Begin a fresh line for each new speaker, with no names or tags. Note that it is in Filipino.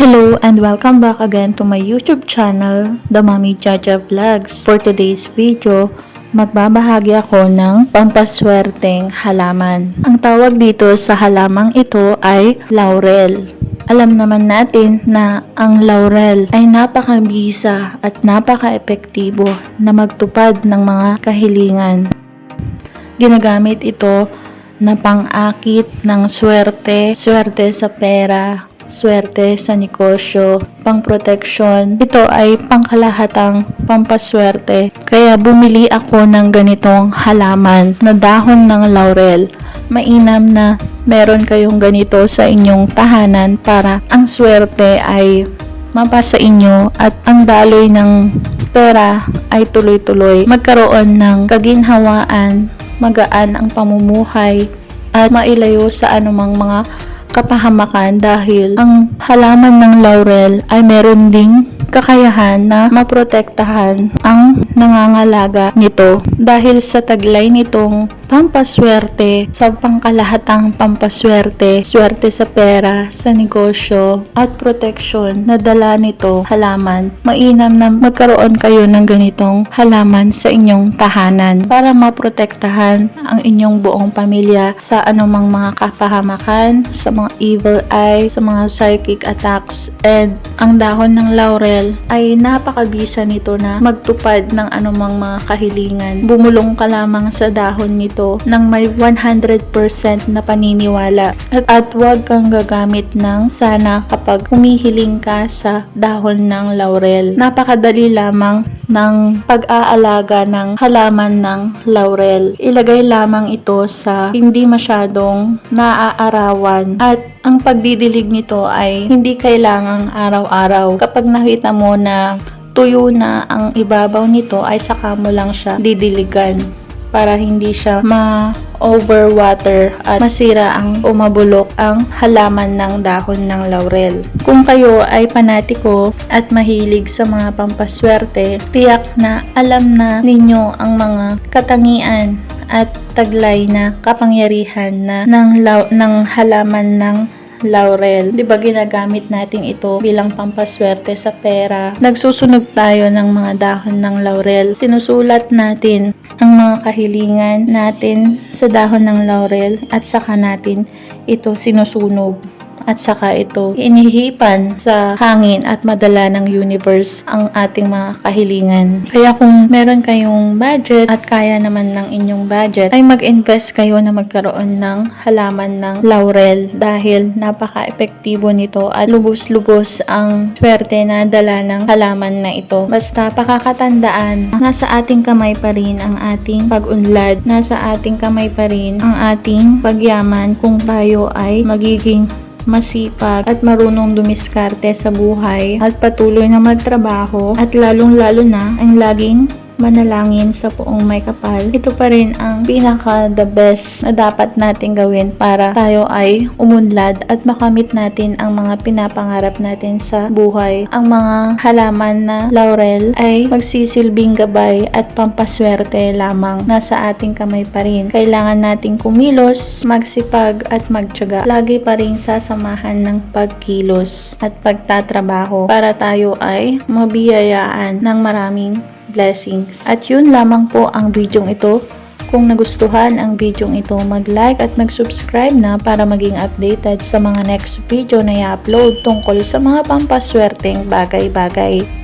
Hello and welcome back again to my YouTube channel, The Mami Jaja Vlogs. For today's video, magbabahagi ako ng pampaswerteng halaman. Ang tawag dito sa halamang ito ay laurel. Alam naman natin na ang laurel ay napakabisa at napaka-epektibo na magtupad ng mga kahilingan. Ginagamit ito na pang-akit ng swerte, swerte sa pera, swerte sa negosyo, pang-proteksyon. Ito ay pangkalahatang pampaswerte. Kaya bumili ako ng ganitong halaman na dahon ng laurel. Mainam na meron kayong ganito sa inyong tahanan para ang swerte ay mapasa inyo at ang daloy ng pera ay tuloy-tuloy. Magkaroon ng kaginhawaan, magaan ang pamumuhay at mailayo sa anumang mga kapahamakan dahil ang halaman ng laurel ay meron ding kakayahan na maprotektahan ang nangangalaga nito dahil sa taglay nitong pampaswerte sa pangkalahatang pampaswerte, swerte sa pera, sa negosyo at protection na dala nito halaman. Mainam na magkaroon kayo ng ganitong halaman sa inyong tahanan para maprotektahan ang inyong buong pamilya sa anumang mga kapahamakan, sa mga evil eye, sa mga psychic attacks and ang dahon ng laurel ay napakabisa nito na magtupad ng anumang mga kahilingan. Bumulong ka lamang sa dahon nito ng may 100% na paniniwala at, at huwag kang gagamit ng sana kapag humihiling ka sa dahon ng laurel. Napakadali lamang ng pag-aalaga ng halaman ng laurel. Ilagay lamang ito sa hindi masyadong naaarawan at ang pagdidilig nito ay hindi kailangang araw-araw. Kapag nakita mo na tuyo na ang ibabaw nito ay saka mo lang siya didiligan para hindi siya ma-overwater at masira ang umabulok ang halaman ng dahon ng laurel. Kung kayo ay panatiko at mahilig sa mga pampaswerte, tiyak na alam na ninyo ang mga katangian at taglay na kapangyarihan na ng, ng halaman ng laurel. 'Di ba ginagamit natin ito bilang pampaswerte sa pera? Nagsusunog tayo ng mga dahon ng laurel. Sinusulat natin ang mga kahilingan natin sa dahon ng laurel at saka natin ito sinusunog at saka ito inihipan sa hangin at madala ng universe ang ating mga kahilingan. Kaya kung meron kayong budget at kaya naman ng inyong budget, ay mag-invest kayo na magkaroon ng halaman ng laurel dahil napaka-epektibo nito at lubos-lubos ang swerte na dala ng halaman na ito. Basta pakakatandaan, nasa ating kamay pa rin ang ating pag-unlad, nasa ating kamay pa rin ang ating pagyaman kung tayo ay magiging masipag at marunong dumiskarte sa buhay at patuloy na magtrabaho at lalong-lalo na ang laging manalangin sa poong may kapal. Ito pa rin ang pinaka the best na dapat natin gawin para tayo ay umunlad at makamit natin ang mga pinapangarap natin sa buhay. Ang mga halaman na laurel ay magsisilbing gabay at pampaswerte lamang. Nasa ating kamay pa rin. Kailangan nating kumilos, magsipag at magtyaga. Lagi pa rin sasamahan ng pagkilos at pagtatrabaho para tayo ay mabiyayaan ng maraming blessings. At yun lamang po ang bidyong ito. Kung nagustuhan ang bidyong ito, mag-like at mag-subscribe na para maging updated sa mga next video na i-upload tungkol sa mga pampaswerteng bagay-bagay.